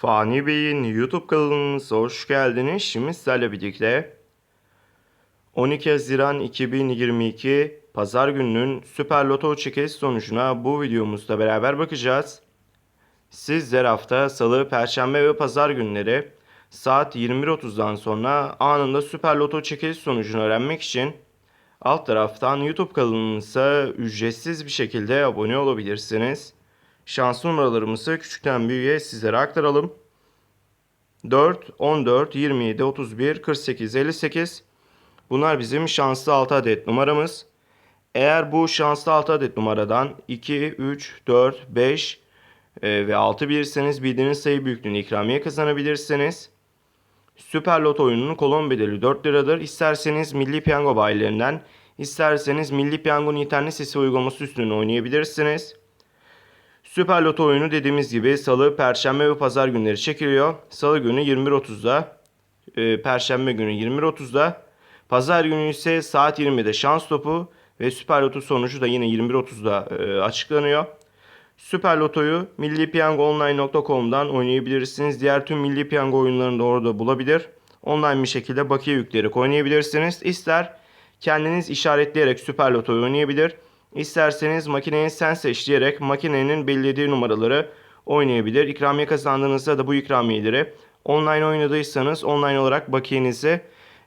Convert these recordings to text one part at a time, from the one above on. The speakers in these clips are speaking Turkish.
Fani Bey'in YouTube kanalımıza hoş geldiniz. Şimdi sizlerle birlikte 12 Haziran 2022 Pazar gününün Süper Loto çekiliş sonucuna bu videomuzda beraber bakacağız. Sizler hafta Salı, Perşembe ve Pazar günleri saat 21.30'dan sonra anında Süper Loto çekiliş sonucunu öğrenmek için alt taraftan YouTube kanalımıza ücretsiz bir şekilde abone olabilirsiniz. Şans numaralarımızı küçükten büyüğe sizlere aktaralım. 4, 14, 27, 31, 48, 58. Bunlar bizim şanslı 6 adet numaramız. Eğer bu şanslı 6 adet numaradan 2, 3, 4, 5 e, ve 6 bilirseniz bildiğiniz sayı büyüklüğünü ikramiye kazanabilirsiniz. Süper Loto oyununun kolon bedeli 4 liradır. İsterseniz Milli Piyango bayilerinden, isterseniz Milli Piyango'nun internet sitesi uygulaması üstünden oynayabilirsiniz. Süper Loto oyunu dediğimiz gibi Salı, Perşembe ve Pazar günleri çekiliyor. Salı günü 21.30'da, e, Perşembe günü 21.30'da, Pazar günü ise saat 20'de şans topu ve Süper Loto sonucu da yine 21.30'da e, açıklanıyor. Süper Loto'yu millipiyangoonline.com'dan oynayabilirsiniz. Diğer tüm Milli Piyango oyunlarını da orada bulabilir. Online bir şekilde bakiye yükleyerek oynayabilirsiniz. İster kendiniz işaretleyerek Süper Loto'yu oynayabilir. İsterseniz makineyi sen seç makinenin belirlediği numaraları oynayabilir. İkramiye kazandığınızda da bu ikramiyeleri online oynadıysanız online olarak bakiyenizi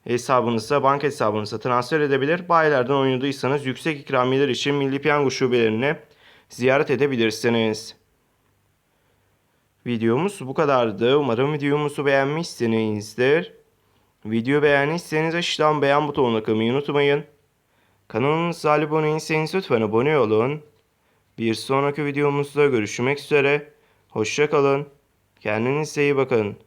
hesabınıza, banka hesabınıza transfer edebilir. Bayilerden oynadıysanız yüksek ikramiyeler için Milli Piyango şubelerini ziyaret edebilirsiniz. Videomuz bu kadardı. Umarım videomuzu beğenmişsinizdir. Video beğendiyseniz aşağıdan beğen butonuna kılmayı unutmayın. Kanalımıza abone değilseniz lütfen abone olun. Bir sonraki videomuzda görüşmek üzere. Hoşçakalın. Kendinize iyi bakın.